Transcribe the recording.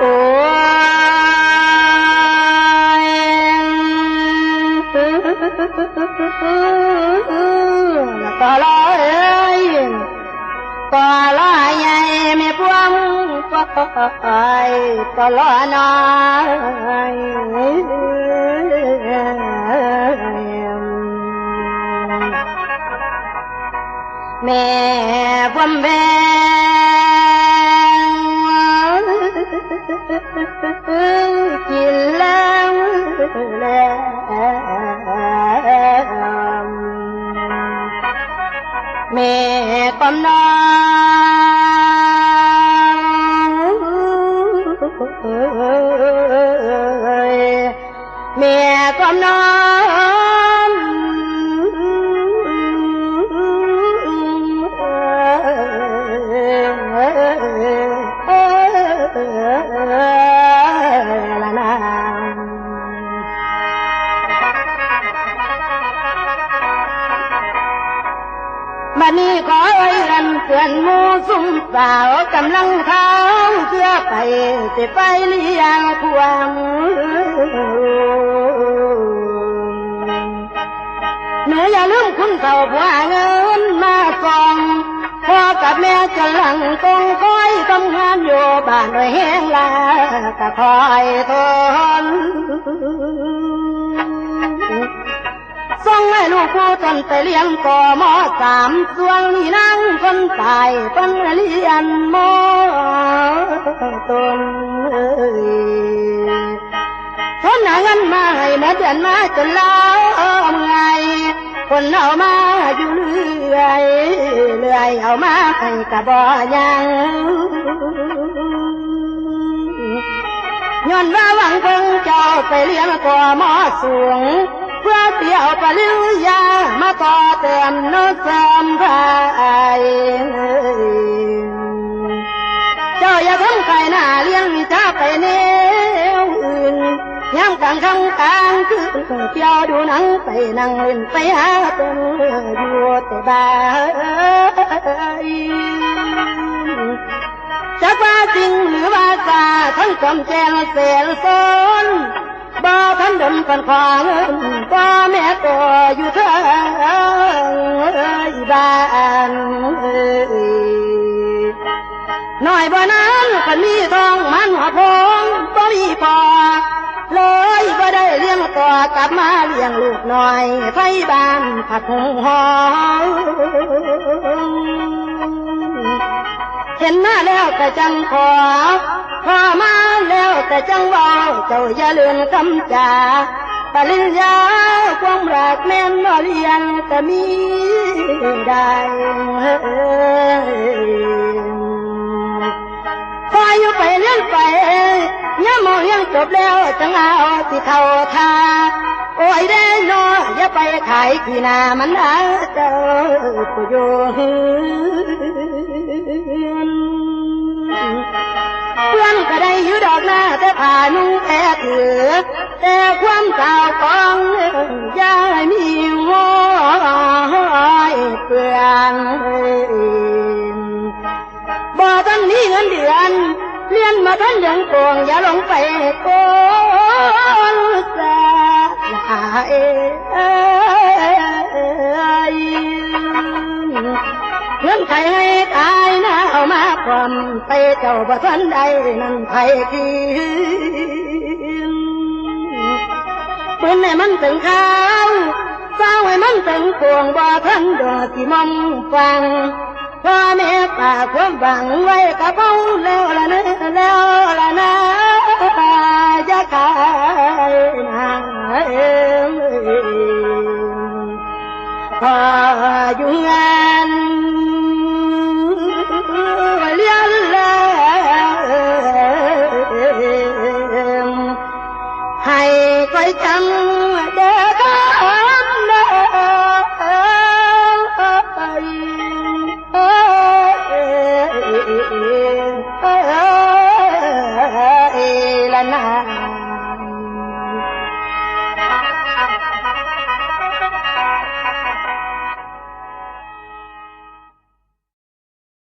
Tòa lo ơi Tòa lo nhảy mẹ quăng Tòa Tòa lo nó Mẹ quăng bè แม่กำน้อ บัดนี้ขอไว้รันเตือนมูสุ่มสาวกำลังเท้าเสื้อไปจะไปเลี้ยงความหนูอย่าลืมคุณเขาผัวเงินมาส่งพ่อกับแม่จะหลังตรงคอยทำงานอยู่บ้านด้วยแห้งลาก็คอยทน่ผู้ตนไปเลี้ยงก่อมอสามส่วนนี่นั่งคนตายเป็นเรียนมอตนเอ้ยทนหาเงินมาให้มาเดือนมาจนเล่าไงคนเอามาอยู่เรื่อยเรื่อยเอามาให้กระบ่ยังย้อนว่าหวังเพิ่งเจ้าไปเลี้ยงก่อมอสูง พื่อเที่ยวปลิวยามาต่อเติมโน้ตเสมพายเจ้าอย่าทำใครหน้าเลี้ยงจ้าไปแนวอื่นย้ำกลางคำกลางคือเที่ยวดูหนังไปนั่งเล่นไปหาเต็มอยู่แต่บ้านจักว่าจริงหรือว่าซาทั้งจำแจงเสียสน กันขวางก็แม่ตัวอยู่ทางบ้านน้อยบ่นั้นก็มีทองมันหัวพงบ่มีพอเลยบ่ได้เลี้ยงต่อกลับมาเลี้ยงลูกหน้อยไฟบ้านผักหงหองเห็นมาแล้วแต่จังขอพอมาแล้วแต่จังว่า เจ้าอย่าลืมคำจาปริญญาความรักแม่นบ่เรียนแต่มีได้คอยอยู่ไปเรื่อยไปย่ามองยังจบแล้วจังเอาที่เท่าทาโอ้ยเด้นออย่าไปขายที่นามันอาเจ้าผู้อยู่เพื่อนก็ได้ยู่ดอกหน้าแต่ผ่านุ สือ แต่ความเก่ากองอย่าให้มีห้อเปลือนบ่ทันนี้เงินเดือนเรียนมาทันเดือนโกงอย่าลงไปโกนสาเอยเพื่อนใครให้ตายนะเอามาความไปเจ้าบ่ทันใดนั่นไผกินปืนให้มันถึงข้าวเศร้าให้มันถึงปวงบ่ quên này mình từng khao sao mày mình từng cuồng bò thân đồ chỉ mong phàng qua mẹ ta cuốn vàng quay cả bóng, leo là nơi leo là nơi giá cả nàng hòa dung an hay coi chăm